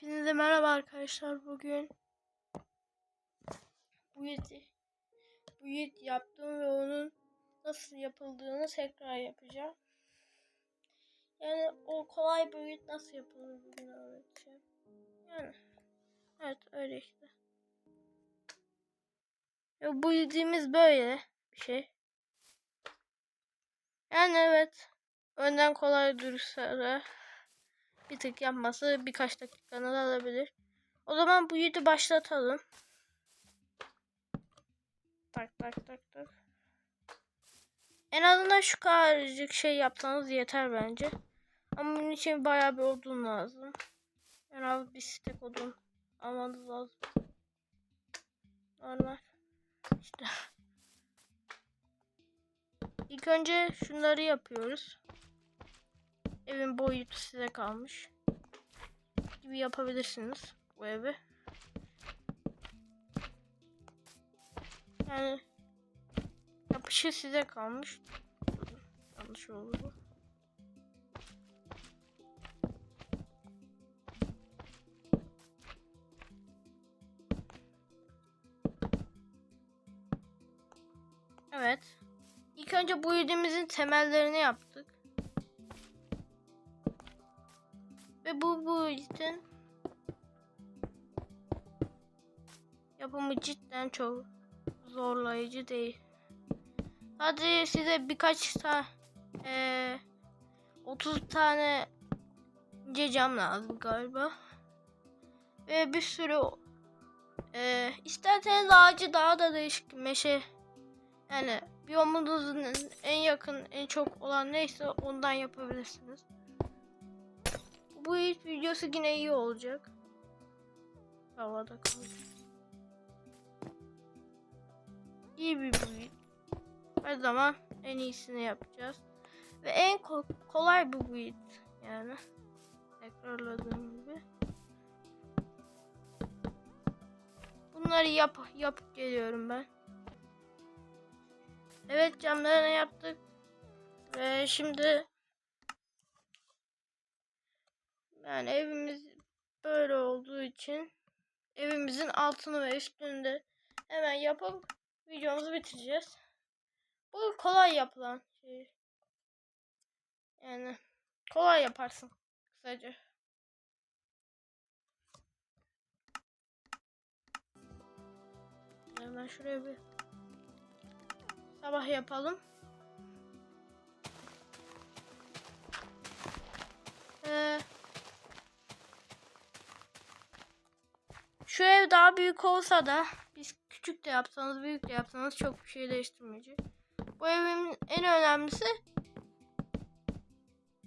Hepinize merhaba arkadaşlar bugün bu yeti bu yet yaptım ve onun nasıl yapıldığını tekrar yapacağım. Yani o kolay bir yet nasıl yapılır bugün öğreteceğim. Yani evet öyle işte. Ya bu yediğimiz böyle bir şey. Yani evet önden kolay dursa da bir tık yapması birkaç dakikanı da alabilir. O zaman bu yedi başlatalım. Tak tak tak tak. En azından şu kadarcık şey yapsanız yeter bence. Ama bunun için bayağı bir odun lazım. En az bir stek odun almanız lazım. Normal. İşte. İlk önce şunları yapıyoruz. Evin boyutu size kalmış. Gibi yapabilirsiniz bu evi. Yani yapışı size kalmış. Yanlış oldu. Evet. İlk önce bu yediğimizin temellerini yaptık. Ve bu bu yüzden yapımı cidden çok zorlayıcı değil. Hadi size birkaç tane e, 30 tane ince cam lazım galiba. Ve bir sürü e, isterseniz ağacı daha da değişik meşe yani biyomunuzun en yakın en çok olan neyse ondan yapabilirsiniz. Bu ilk videosu yine iyi olacak. Havada kalacak. İyi bir build. Her zaman en iyisini yapacağız. Ve en ko- kolay bu build. Yani. Tekrarladığım gibi. Bunları yap yapıp geliyorum ben. Evet camlarını yaptık. Ve şimdi yani evimiz böyle olduğu için evimizin altını ve üstünü de hemen yapıp videomuzu bitireceğiz. Bu kolay yapılan şey. Yani kolay yaparsın kısaca. Hemen şuraya bir sabah yapalım. Ee, şu ev daha büyük olsa da biz küçük de yapsanız büyük de yapsanız çok bir şey değiştirmeyecek. Bu evin en önemlisi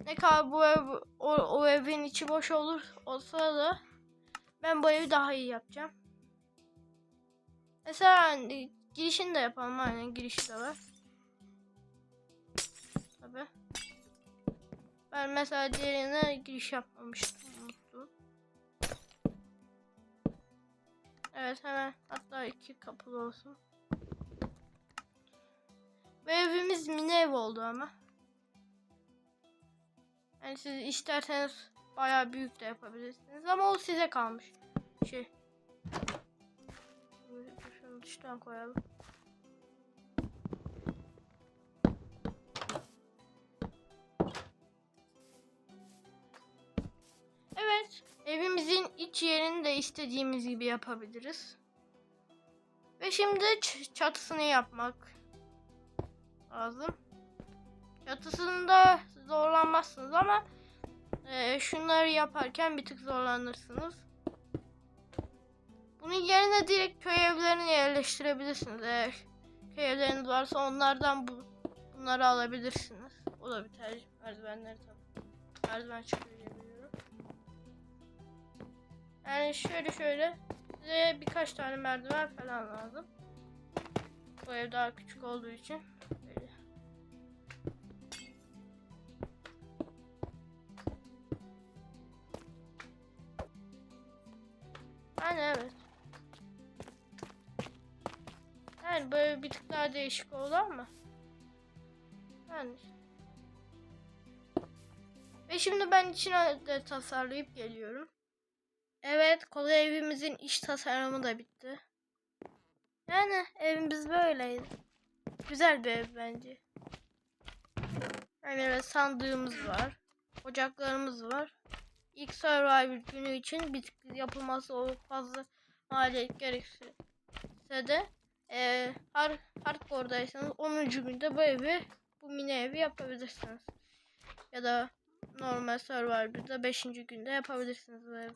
ne kadar bu ev o, o evin içi boş olur olsa da ben bu evi daha iyi yapacağım. Mesela hani girişini de yapalım aynen girişi de var. Tabii. Ben mesela diğerine giriş yapmamıştım. Evet hemen hatta iki kapılı olsun. Ve evimiz mini ev oldu ama. Yani siz isterseniz bayağı büyük de yapabilirsiniz ama o size kalmış. Şey. Şunu dıştan koyalım. İç yerini de istediğimiz gibi yapabiliriz. Ve şimdi çatısını yapmak lazım. Çatısında zorlanmazsınız ama e, şunları yaparken bir tık zorlanırsınız. Bunun yerine direkt köy evlerini yerleştirebilirsiniz. Eğer köy evleriniz varsa onlardan bu, bunları alabilirsiniz. O da bir tercih. Merdivenleri tabii. Merdiven çıkıyor. Yani şöyle şöyle size birkaç tane merdiven falan lazım. Bu ev daha küçük olduğu için böyle. Yani evet. Yani böyle bir tık daha değişik oldu ama. Yani. Ve şimdi ben içine de tasarlayıp geliyorum. Evet, kolay evimizin iç tasarımı da bitti. Yani evimiz böyleydi. Güzel bir ev bence. Yani böyle sandığımız var. Ocaklarımız var. İlk Survivor günü için bir yapılması o fazla maliyet gerekirse de eee hard, hardcore'daysanız 10. günde bu evi bu mini evi yapabilirsiniz. Ya da normal Survivor'da 5. günde yapabilirsiniz bu evi.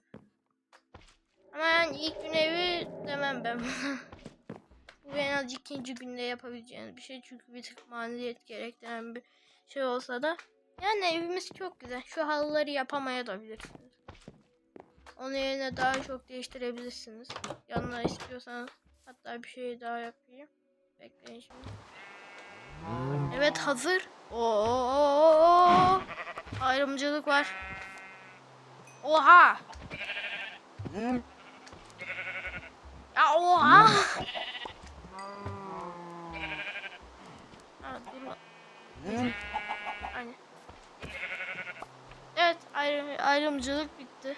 Ama ilk gün evi demem ben. Bu en az ikinci günde yapabileceğiniz bir şey. Çünkü bir tık maliyet gerektiren bir şey olsa da. Yani evimiz çok güzel. Şu halıları yapamaya da bilirsiniz. Onun yerine daha çok değiştirebilirsiniz. Yanına istiyorsanız hatta bir şey daha yapayım. Bekleyin şimdi. Evet hazır. Oo! Ayrımcılık var. Oha! Ya oha! Evet ayrı, ayrımcılık bitti.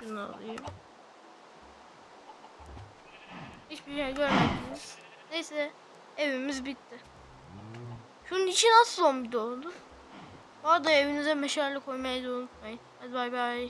Şunu alayım. Hiçbir şey görmediniz. Neyse evimiz bitti. Şunun içi nasıl zombi oldu? Bu arada evinize meşale koymayı da unutmayın. Hadi bay bay.